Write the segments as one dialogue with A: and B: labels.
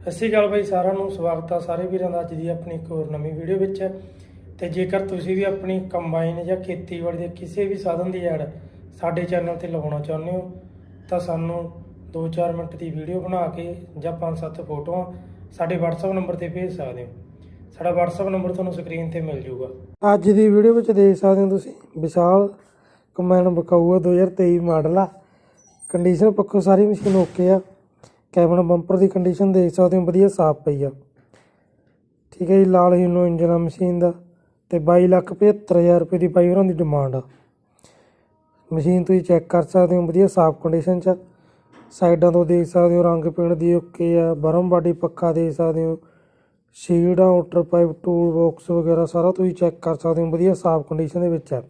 A: ਸਤਿ ਸ਼੍ਰੀ ਅਕਾਲ ਬਾਈ, ਸਾਰਿਆਂ ਨੂੰ ਸਵਾਗਤ ਆ ਸਾਰੇ ਵੀਰਾਂ ਦਾ ਅੱਜ ਦੀ ਆਪਣੀ ਇੱਕ ਹੋਰ ਨਵੀਂ ਵੀਡੀਓ ਵਿੱਚ। ਤੇ ਜੇਕਰ ਤੁਸੀਂ ਵੀ ਆਪਣੀ ਕੰਬਾਈਨ ਜਾਂ ਖੇਤੀਬਾੜੀ ਦੇ ਕਿਸੇ ਵੀ ਸਾਧਨ ਦੀ ਐਡ ਸਾਡੇ ਚੈਨਲ ਤੇ ਲਗਾਉਣਾ ਚਾਹੁੰਦੇ ਹੋ, ਤਾਂ ਸਾਨੂੰ 2-4 ਮਿੰਟ ਦੀ ਵੀਡੀਓ ਬਣਾ ਕੇ ਜਾਂ 5-7 ਫੋਟੋਆਂ ਸਾਡੇ WhatsApp ਨੰਬਰ ਤੇ ਭੇਜ ਸਕਦੇ ਹੋ। ਸਾਡਾ WhatsApp ਨੰਬਰ ਤੁਹਾਨੂੰ ਸਕਰੀਨ ਤੇ ਮਿਲ ਜਾਊਗਾ ਅੱਜ ਦੀ ਵੀਡੀਓ ਵਿੱਚ ਦੇਖ ਸਕਦੇ ਹੋ ਤੁਸੀਂ, ਵਿਸ਼ਾਲ ਕੰਬਾਈਨ ਬਕਾਊਆ 2023 ਮਾਡਲ ਆ। ਕੰਡੀਸ਼ਨ ਪੱਖੋਂ ਸਾਰੀ ਮਸ਼ੀਨ ਓਕੇ ਆ। ਕੈਬਨ ਬੰਪਰ ਦੀ ਕੰਡੀਸ਼ਨ ਦੇਖ ਸਕਦੇ ਹੋ, ਵਧੀਆ ਸਾਫ਼ ਪਈ ਆ। ਠੀਕ ਹੈ ਜੀ, ਲਾਲ ਹੀਨੋ ਇੰਜਨ ਆ ਮਸ਼ੀਨ ਦਾ ਤੇ 22 ਲੱਖ 75000 ਰੁਪਏ ਦੀ ਬਾਈ ਹੋਰਾਂ ਦੀ ਡਿਮਾਂਡ ਆ। ਮਸ਼ੀਨ ਤੁਸੀਂ ਚੈੱਕ ਕਰ ਸਕਦੇ ਹੋ, ਵਧੀਆ ਸਾਫ਼ ਕੰਡੀਸ਼ਨ ਚ ਆ। ਸਾਈਡਾਂ ਤੋਂ ਦੇਖ ਸਕਦੇ ਹੋ, ਰੰਗ ਪੇਂਟ ਦੀ ਓਕੇ ਆ, ਬਰਮ ਬਾਡੀ ਪੱਕਾ ਦੇਖ ਸਕਦੇ ਹੋ। ਸ਼ੀਲਡਾਂ ਆਊਟਰ ਪਾਈਪ ਟੂਲ ਬਾਕਸ ਵਗੈਰਾ ਸਾਰਾ ਤੁਸੀਂ ਚੈੱਕ ਕਰ ਸਕਦੇ ਹੋ, ਵਧੀਆ ਸਾਫ਼ ਕੰਡੀਸ਼ਨ ਦੇ ਵਿੱਚ ਹੈ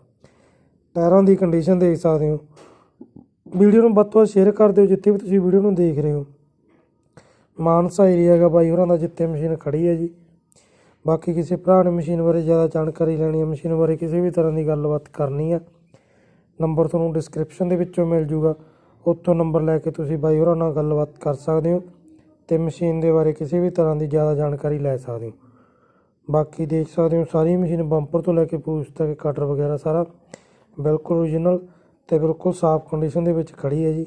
A: ਟਾਇਰਾਂ ਦੀ ਕੰਡੀਸ਼ਨ ਦੇਖ ਸਕਦੇ ਹੋ। ਵੀਡੀਓ ਨੂੰ ਵੱਧ ਤੋਂ ਵੱਧ ਸ਼ੇਅਰ ਕਰ ਦਿਓ, ਜਿੱਥੇ ਵੀ ਤੁਸੀਂ ਵੀਡੀਓ ਨੂੰ ਦੇਖ ਰਹੇ ਹੋ। ਮਾਨਸਾ ਏਰੀਆ ਹੈਗਾ ਬਾਈ ਹੋਰਾਂ ਦਾ ਜਿੱਥੇ ਮਸ਼ੀਨ ਖੜੀ ਹੈ ਜੀ। ਬਾਕੀ ਕਿਸੇ ਭਰਾ ਨੇ ਮਸ਼ੀਨ ਬਾਰੇ ਜ਼ਿਆਦਾ ਜਾਣਕਾਰੀ ਲੈਣੀ ਹੈ ਮਸ਼ੀਨ ਬਾਰੇ ਕਿਸੇ ਵੀ ਤਰ੍ਹਾਂ ਦੀ ਗੱਲਬਾਤ ਕਰਨੀ ਹੈ ਨੰਬਰ ਤੁਹਾਨੂੰ ਡਿਸਕ੍ਰਿਪਸ਼ਨ ਦੇ ਵਿੱਚੋਂ ਮਿਲ ਜੂਗਾ। ਉੱਥੋਂ ਨੰਬਰ ਲੈ ਕੇ ਤੁਸੀਂ ਬਾਈ ਹੋਰਾਂ ਨਾਲ ਗੱਲਬਾਤ ਕਰ ਸਕਦੇ ਹੋ ਤੇ ਮਸ਼ੀਨ ਦੇ ਬਾਰੇ ਕਿਸੇ ਵੀ ਤਰ੍ਹਾਂ ਦੀ ਜ਼ਿਆਦਾ ਜਾਣਕਾਰੀ ਲੈ ਸਕਦੇ ਹੋ। ਬਾਕੀ ਦੇਖ ਸਕਦੇ ਹੋ ਸਾਰੀ ਮਸ਼ੀਨ ਬੰਪਰ ਤੋਂ ਲੈ ਕੇ ਪੂਛ ਤੱਕ ਕਟਰ ਵਗੈਰਾ ਸਾਰਾ ਬਿਲਕੁਲ ਓਰੀਜਨਲ ਤੇ ਬਿਲਕੁਲ ਸਾਫ਼ ਕੰਡੀਸ਼ਨ ਦੇ ਵਿੱਚ ਖੜੀ ਹੈ ਜੀ।